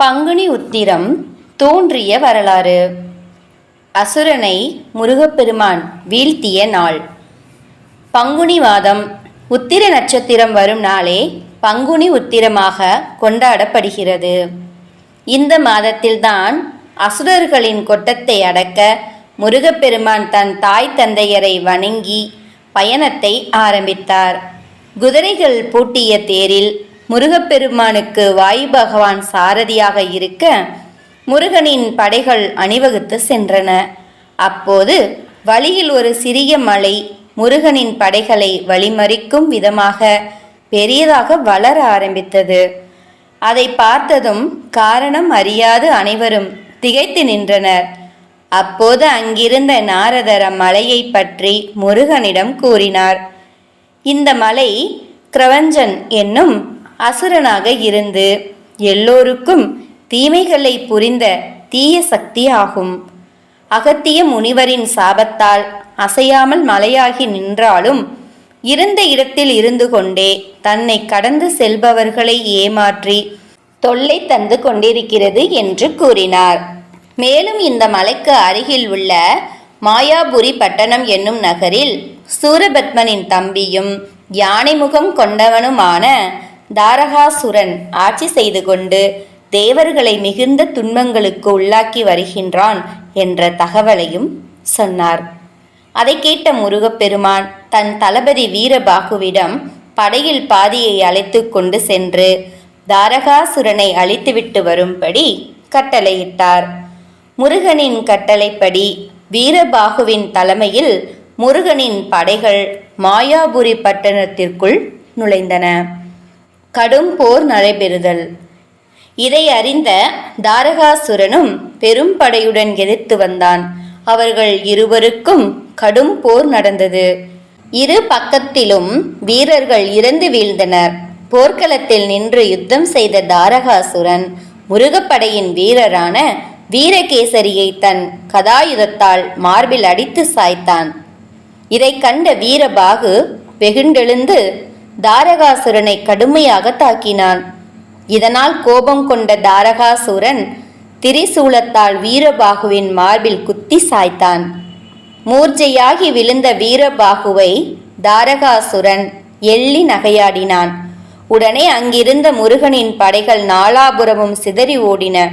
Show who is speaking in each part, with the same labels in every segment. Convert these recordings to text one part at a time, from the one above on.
Speaker 1: பங்குனி உத்திரம் தோன்றிய வரலாறு. அசுரனை முருகப்பெருமான் வீழ்த்திய நாள். பங்குனி மாதம் உத்திர நட்சத்திரம் வரும் நாளே பங்குனி உத்திரமாக கொண்டாடப்படுகிறது. இந்த மாதத்தில்தான் அசுரர்களின் கொட்டத்தை அடக்க முருகப்பெருமான் தன் தாய் தந்தையரை வணங்கி பயணத்தை ஆரம்பித்தார். குதிரைகள் பூட்டிய தேரில் முருகப்பெருமானுக்கு வாயு பகவான் சாரதியாக இருக்க முருகனின் படைகள் அணிவகுத்து சென்றன. அப்போது வழியில் ஒரு சிறிய மலை முருகனின் படைகளை வழிமறிக்கும் விதமாக பெரியதாக வளர ஆரம்பித்தது. அதை பார்த்ததும் காரணம் அறியாது அனைவரும் திகைத்து நின்றனர். அப்போது அங்கிருந்த நாரதர் அம்மலையை பற்றி முருகனிடம் கூறினார். இந்த மலை கிரவஞ்சன் என்னும் அசுரனாக இருந்து எல்லோருக்கும் தீமைகளை புரிந்த தீய சக்தி ஆகும். அகத்திய முனிவரின் சாபத்தால் அசையாமல் மலையாகி நின்றாலும் இருந்த இடத்தில் இருந்து கொண்டே தன்னை கடந்து செல்பவர்களை ஏமாற்றி தொல்லை தந்து கொண்டிருக்கிறது என்று கூறினார். மேலும் இந்த மலைக்கு அருகில் உள்ள மாயாபுரி பட்டணம் என்னும் நகரில் சூரபத்மனின் தம்பியும் யானை முகம் கொண்டவனுமான தாரகாசுரன் ஆட்சி செய்து கொண்டு தேவர்களை மிகுந்த துன்பங்களுக்கு உள்ளாக்கி வருகின்றான் என்ற தகவலையும் சொன்னார். அதை கேட்ட முருகப்பெருமான் தன் தளபதி வீரபாகுவிடம் படையில் பாதியை அழைத்து கொண்டு சென்று தாரகாசுரனை அழித்துவிட்டு வரும்படி கட்டளையிட்டார். முருகனின் கட்டளைப்படி வீரபாகுவின் தலைமையில் முருகனின் படைகள் மாயாபுரி பட்டணத்திற்குள் நுழைந்தன. கடும் போர் நடைபெறுதல். இதை அறிந்த தாரகாசுரனும் பெரும் படையுடன் எதிர்த்து வந்தான். அவர்கள் இருவருக்கும் கடும் போர் நடந்தது. இரு பக்கத்திலும் வீரர்கள் இறந்து வீழ்ந்தனர். போர்க்களத்தில் நின்று யுத்தம் செய்த தாரகாசுரன் முருகப்படையின் வீரரான வீரகேசரியை தன் கதாயுதத்தால் மார்பில் அடித்து சாய்த்தான். இதை கண்ட வீரபாகு வெகுண்டெழுந்து தாரகாசுரனை கடுமையாக தாக்கினான். இதனால் கோபம் கொண்ட தாரகாசுரன் திரிசூலத்தால் வீரபாகுவின் மார்பில் குத்தி சாய்த்தான். மூர்ச்சையாகி விழுந்த வீரபாகுவை தாரகாசுரன் எள்ளி நகையாடினான். உடனே அங்கிருந்த முருகனின் படைகள் நாலாபுரமும் சிதறி ஓடின.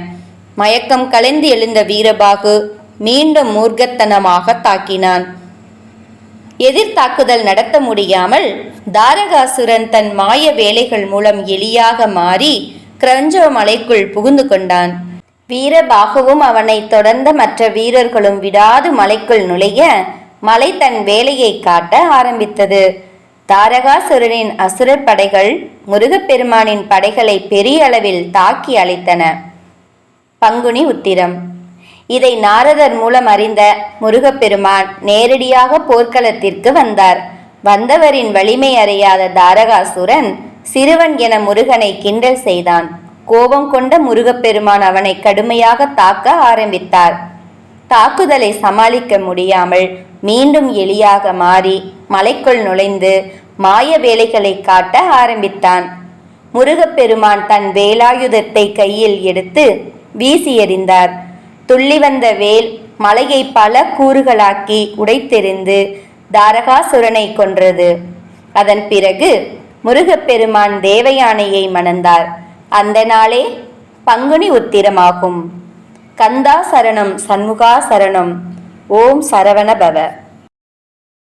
Speaker 1: மயக்கம் கலைந்து எழுந்த வீரபாகு மீண்டும் மூர்க்கத்தனமாக தாக்கினான். எதிர்த்தாக்குதல் நடத்த முடியாமல் தாரகாசுரன் தன் மாய வேலைகள் மூலம் எளியாக மாறி கிரஞ்சோ மலைக்குள் புகுந்து கொண்டான். வீரபாகுவும் அவனை தொடர்ந்த மற்ற வீரர்களும் விடாது மலைக்குள் நுழைய மலை தன் வேலையை காட்ட ஆரம்பித்தது. தாரகாசுரனின் அசுரர் படைகள் முருகப்பெருமானின் படைகளை பெரிய அளவில் தாக்கி அழைத்தன. பங்குனி உத்திரம் இதை நாரதர் மூலம் அறிந்த முருகப்பெருமான் நேரடியாக போர்க்களத்திற்கு வந்தார். வந்தவரின் வலிமை அறியாத தாரகாசுரன் சிறுவன் என முருகனை கிண்டல் செய்தான். கோபம் கொண்ட முருகப்பெருமான் அவனை கடுமையாக தாக்க ஆரம்பித்தார். தாக்குதலை சமாளிக்க முடியாமல் மீண்டும் எலியாக மாறி மலைக்குள் நுழைந்து மாய வேலைகளை காட்ட ஆரம்பித்தான். முருகப்பெருமான் தன் வேலாயுதத்தை கையில் எடுத்து வீசி எறிந்தார். துள்ளி வந்த வேல் மலையை பல கூறுகளாக்கி உடைத்தெறிந்து தாரகாசுரனை கொன்றது. அதன் பிறகு முருகப்பெருமான் தேவயானையை மணந்தார். அந்த நாளே பங்குனி உத்திரமாகும். கந்தா சரணம் சண்முகா சரணம். ஓம் சரவணபவ